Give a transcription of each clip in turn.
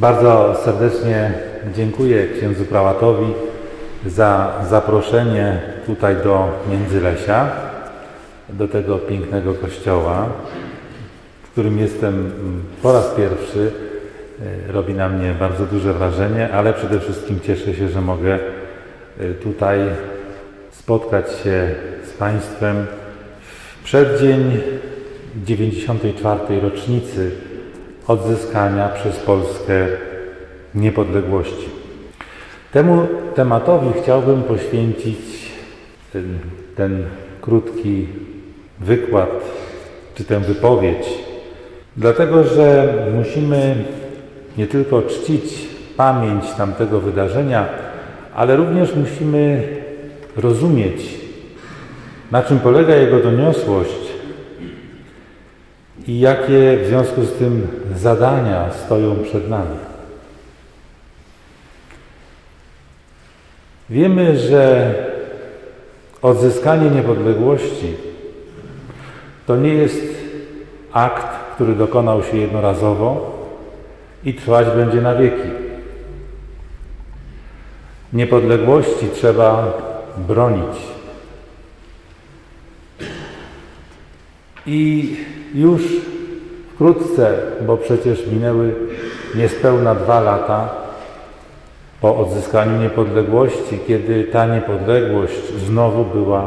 Bardzo serdecznie dziękuję księdzu prałatowi za zaproszenie tutaj do Międzylesia, do tego pięknego kościoła, w którym jestem po raz pierwszy. Robi na mnie bardzo duże wrażenie, ale przede wszystkim cieszę się, że mogę tutaj spotkać się z Państwem w przeddzień 94. rocznicy odzyskania przez Polskę niepodległości. Temu tematowi chciałbym poświęcić ten, ten krótki wykład czy tę wypowiedź, dlatego że musimy nie tylko czcić pamięć tamtego wydarzenia, ale również musimy rozumieć, na czym polega jego doniosłość i jakie w związku z tym zadania stoją przed nami. Wiemy, że odzyskanie niepodległości to nie jest akt, który dokonał się jednorazowo i trwać będzie na wieki. Niepodległości trzeba bronić. I już wkrótce, bo przecież minęły niespełna dwa lata po odzyskaniu niepodległości, kiedy ta niepodległość znowu była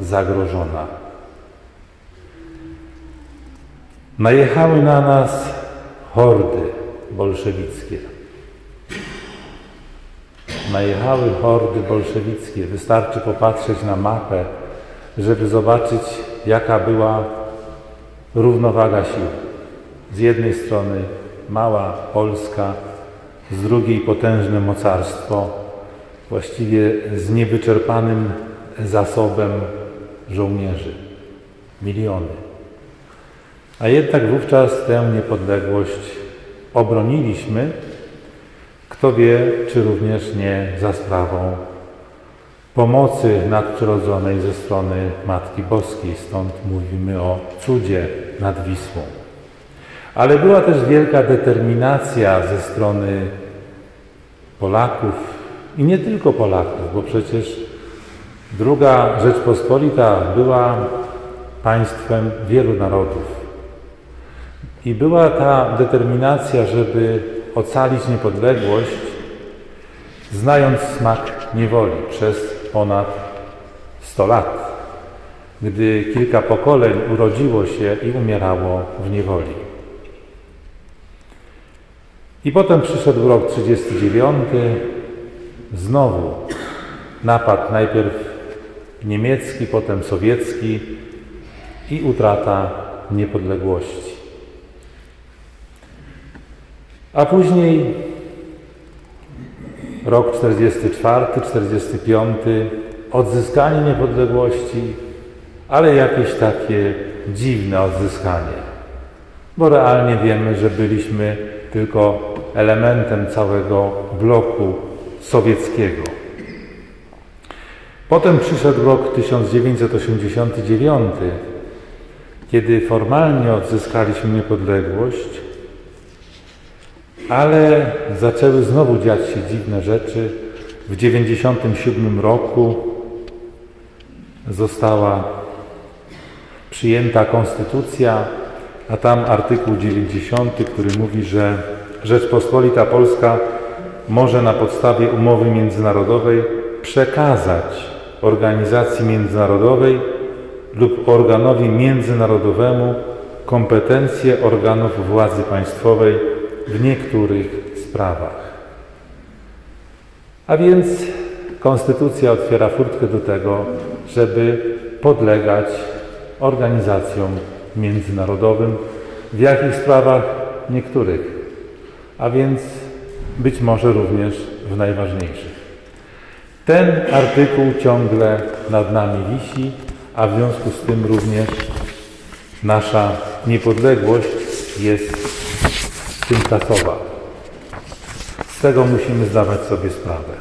zagrożona. Najechały na nas hordy bolszewickie. Najechały hordy bolszewickie. Wystarczy popatrzeć na mapę, żeby zobaczyć, jaka była równowaga sił. Z jednej strony mała Polska, z drugiej potężne mocarstwo, właściwie z niewyczerpanym zasobem żołnierzy. Miliony. A jednak wówczas tę niepodległość obroniliśmy, kto wie, czy również nie za sprawą pomocy nadprzyrodzonej ze strony Matki Boskiej. Stąd mówimy o cudzie nad Wisłą. Ale była też wielka determinacja ze strony Polaków i nie tylko Polaków, bo przecież druga Rzeczpospolita była państwem wielu narodów. I była ta determinacja, żeby ocalić niepodległość, znając smak niewoli przez ponad 100 lat, gdy kilka pokoleń urodziło się i umierało w niewoli. I potem przyszedł rok 39, znowu napad najpierw niemiecki, potem sowiecki i utrata niepodległości. A później rok 44, 45, odzyskanie niepodległości, ale jakieś takie dziwne odzyskanie. Bo realnie wiemy, że byliśmy tylko elementem całego bloku sowieckiego. Potem przyszedł rok 1989, kiedy formalnie odzyskaliśmy niepodległość, ale zaczęły znowu dziać się dziwne rzeczy. W 1997 roku została przyjęta konstytucja, a tam artykuł 90, który mówi, że Rzeczpospolita Polska może na podstawie umowy międzynarodowej przekazać organizacji międzynarodowej lub organowi międzynarodowemu kompetencje organów władzy państwowej w niektórych sprawach. A więc Konstytucja otwiera furtkę do tego, żeby podlegać organizacjom międzynarodowym. W jakich sprawach? Niektórych. A więc być może również w najważniejszych. Ten artykuł ciągle nad nami wisi, a w związku z tym również nasza niepodległość jest tymczasowa. Z tego musimy zdawać sobie sprawę.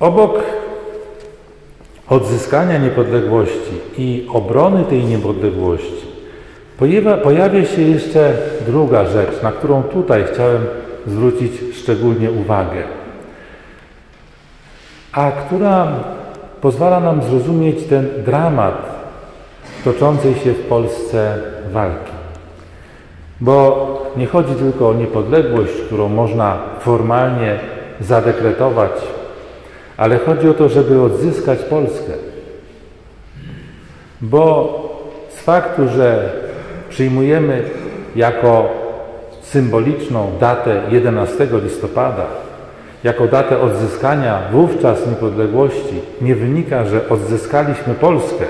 Obok odzyskania niepodległości i obrony tej niepodległości Pojawia, pojawia się jeszcze druga rzecz, na którą tutaj chciałem zwrócić szczególnie uwagę, a która pozwala nam zrozumieć ten dramat toczącej się w Polsce walki. Bo nie chodzi tylko o niepodległość, którą można formalnie zadekretować, ale chodzi o to, żeby odzyskać Polskę. Bo z faktu, że przyjmujemy jako symboliczną datę 11 listopada, jako datę odzyskania wówczas niepodległości, nie wynika, że odzyskaliśmy Polskę.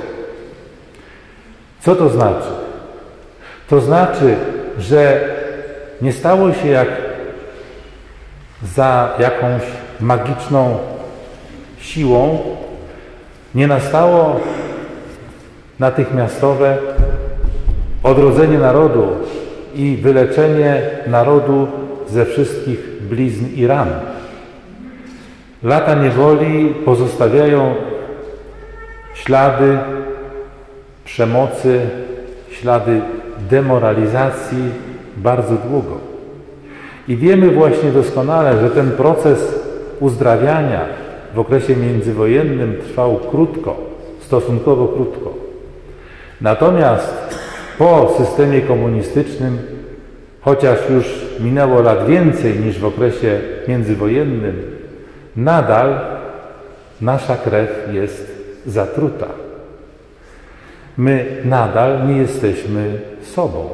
Co to znaczy? To znaczy, że nie stało się jak za jakąś magiczną siłą, nie nastało natychmiastowe odrodzenie narodu i wyleczenie narodu ze wszystkich blizn i ran. Lata niewoli pozostawiają ślady przemocy, ślady demoralizacji bardzo długo. I wiemy właśnie doskonale, że ten proces uzdrawiania w okresie międzywojennym trwał krótko, stosunkowo krótko. Natomiast po systemie komunistycznym, chociaż już minęło lat więcej niż w okresie międzywojennym, nadal nasza krew jest zatruta. My nadal nie jesteśmy sobą.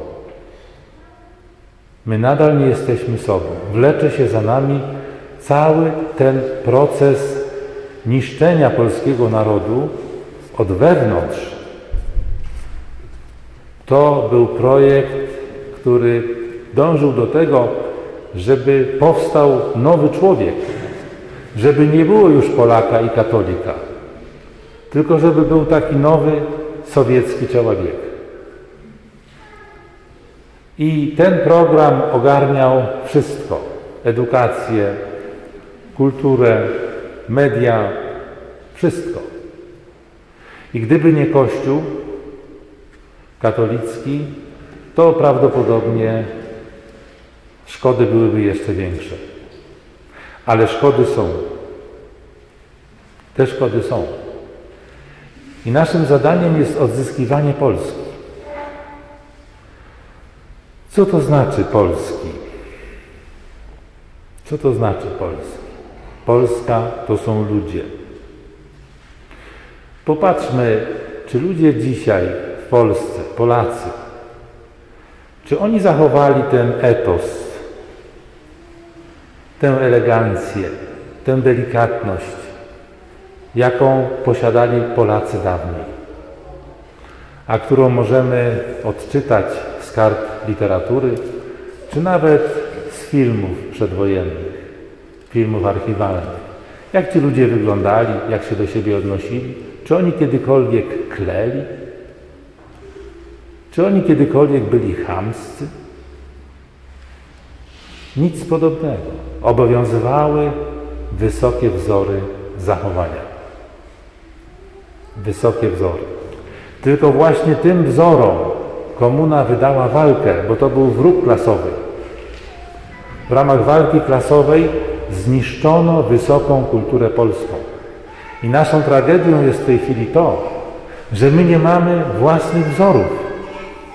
My nadal nie jesteśmy sobą. Wlecze się za nami cały ten proces niszczenia polskiego narodu od wewnątrz. To był projekt, który dążył do tego, żeby powstał nowy człowiek, żeby nie było już Polaka i katolika, tylko żeby był taki nowy sowiecki człowiek. I ten program ogarniał wszystko: edukację, kulturę, media, wszystko. I gdyby nie Kościół katolicki, to prawdopodobnie szkody byłyby jeszcze większe. Ale szkody są. Te szkody są. I naszym zadaniem jest odzyskiwanie Polski. Co to znaczy Polski? Co to znaczy Polski? Polska to są ludzie. Popatrzmy, czy ludzie dzisiaj w Polsce, Polacy, czy oni zachowali ten etos, tę elegancję, tę delikatność, jaką posiadali Polacy dawniej, a którą możemy odczytać z kart literatury, czy nawet z filmów przedwojennych, filmów archiwalnych. Jak ci ludzie wyglądali, jak się do siebie odnosili, czy oni kiedykolwiek kleli, czy oni kiedykolwiek byli chamscy? Nic podobnego. Obowiązywały wysokie wzory zachowania wysokie wzory. Tylko właśnie tym wzorom komuna wydała walkę, bo to był wróg klasowy. W ramach walki klasowej zniszczono wysoką kulturę polską. I naszą tragedią jest w tej chwili to, że my nie mamy własnych wzorów.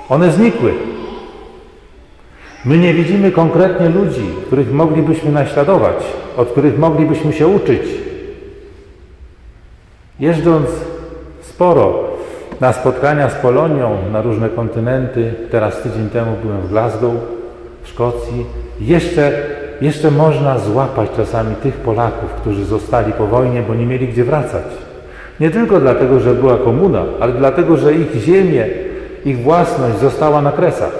One znikły. My nie widzimy konkretnie ludzi, których moglibyśmy naśladować, od których moglibyśmy się uczyć. Jeżdżąc sporo na spotkania z Polonią, na różne kontynenty. Teraz tydzień temu byłem w Glasgow, w Szkocji. Jeszcze, jeszcze można złapać czasami tych Polaków, którzy zostali po wojnie, bo nie mieli gdzie wracać. Nie tylko dlatego, że była komuna, ale dlatego, że ich ziemię, ich własność została na kresach.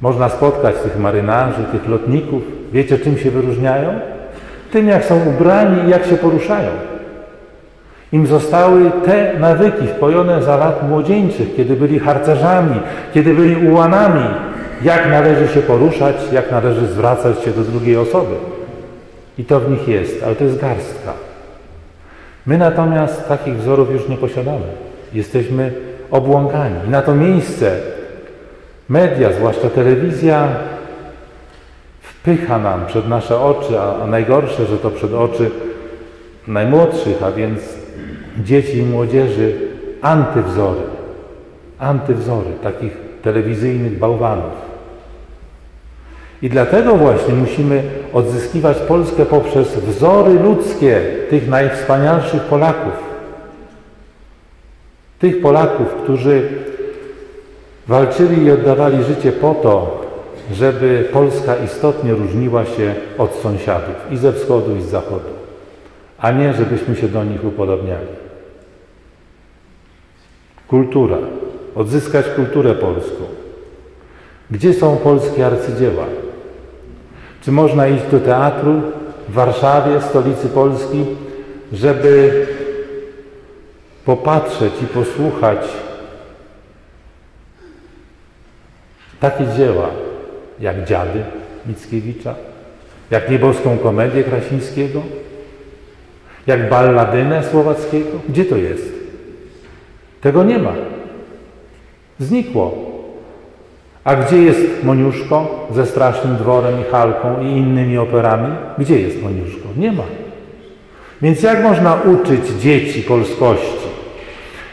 Można spotkać tych marynarzy, tych lotników. Wiecie, czym się wyróżniają? Tym, jak są ubrani i jak się poruszają. Im zostały te nawyki wpojone za lat młodzieńczych, kiedy byli harcerzami, kiedy byli ułanami, jak należy się poruszać, jak należy zwracać się do drugiej osoby. I to w nich jest, ale to jest garstka. My natomiast takich wzorów już nie posiadamy. Jesteśmy obłąkani. Na to miejsce media, zwłaszcza telewizja, wpycha nam przed nasze oczy, a, a najgorsze, że to przed oczy najmłodszych, a więc dzieci i młodzieży, antywzory. Antywzory takich telewizyjnych bałwanów. I dlatego właśnie musimy odzyskiwać Polskę poprzez wzory ludzkie tych najwspanialszych Polaków. Tych Polaków, którzy walczyli i oddawali życie po to, żeby Polska istotnie różniła się od sąsiadów i ze wschodu, i z zachodu, a nie żebyśmy się do nich upodobniali. Kultura. Odzyskać kulturę polską. Gdzie są polskie arcydzieła? Czy można iść do teatru w Warszawie, stolicy Polski, żeby popatrzeć i posłuchać takie dzieła jak Dziady Mickiewicza, jak Nieboską Komedię Krasińskiego, jak Balladynę Słowackiego? Gdzie to jest? Tego nie ma. Znikło. A gdzie jest Moniuszko ze Strasznym Dworem i Halką i innymi operami? Gdzie jest Moniuszko? Nie ma. Więc jak można uczyć dzieci polskości?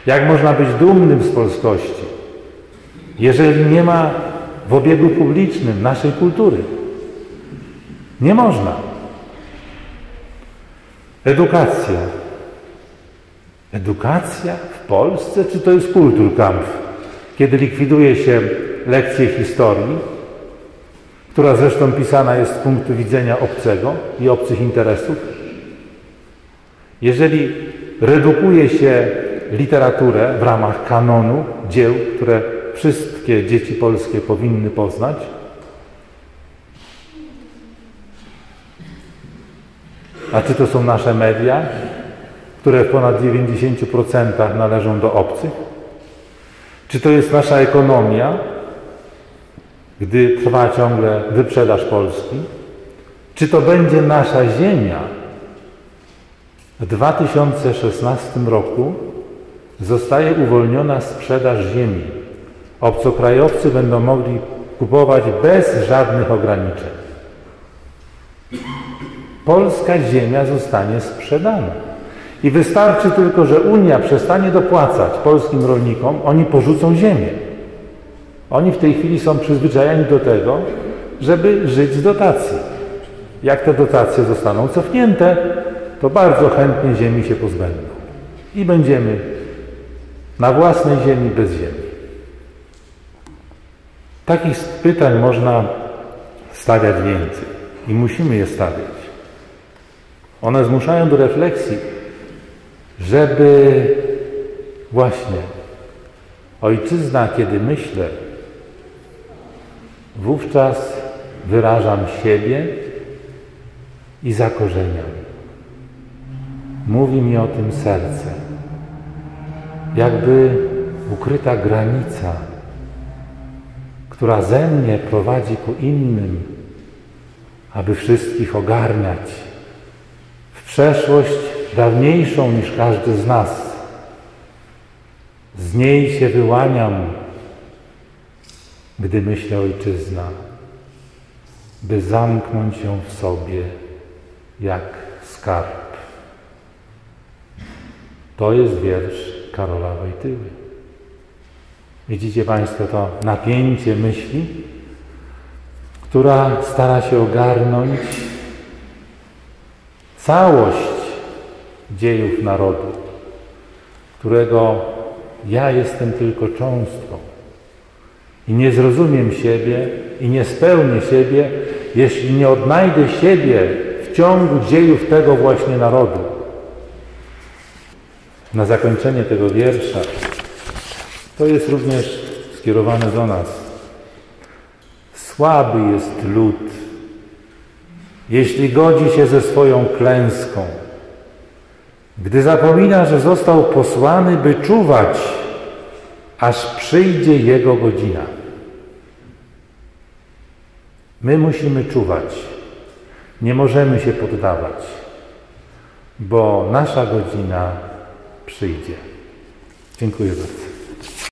Jak można być dumnym z polskości, jeżeli nie ma w obiegu publicznym naszej kultury? Nie można. Edukacja. Edukacja w Polsce, czy to jest kulturkampf? Kiedy likwiduje się lekcję historii, która zresztą pisana jest z punktu widzenia obcego i obcych interesów. Jeżeli redukuje się literaturę w ramach kanonu dzieł, które wszystkie dzieci polskie powinny poznać, a czy to są nasze media, które w ponad 90% należą do obcych? Czy to jest nasza ekonomia, gdy trwa ciągle wyprzedaż Polski? Czy to będzie nasza ziemia? W 2016 roku zostaje uwolniona sprzedaż ziemi. Obcokrajowcy będą mogli kupować bez żadnych ograniczeń. Polska ziemia zostanie sprzedana. I wystarczy tylko, że Unia przestanie dopłacać polskim rolnikom, oni porzucą ziemię. Oni w tej chwili są przyzwyczajeni do tego, żeby żyć z dotacji. Jak te dotacje zostaną cofnięte, to bardzo chętnie ziemi się pozbędą. I będziemy na własnej ziemi bez ziemi. Takich pytań można stawiać więcej i musimy je stawiać. One zmuszają do refleksji, żeby właśnie ojczyzna, kiedy myślę, wówczas wyrażam siebie i zakorzeniam. Mówi mi o tym serce. Jakby ukryta granica, która ze mnie prowadzi ku innym, aby wszystkich ogarniać w przeszłość dawniejszą niż każdy z nas. Z niej się wyłaniam, gdy myślę ojczyzna, by zamknąć ją w sobie jak skarb. To jest wiersz Karola Wojtyły. Widzicie Państwo to napięcie myśli, która stara się ogarnąć całość dziejów narodu, którego ja jestem tylko cząstką. I nie zrozumiem siebie i nie spełnię siebie, jeśli nie odnajdę siebie w ciągu dziejów tego właśnie narodu. Na zakończenie tego wiersza to jest również skierowane do nas. Słaby jest lud, jeśli godzi się ze swoją klęską gdy zapomina, że został posłany, by czuwać, aż przyjdzie Jego godzina. My musimy czuwać. Nie możemy się poddawać, bo nasza godzina przyjdzie. Dziękuję bardzo.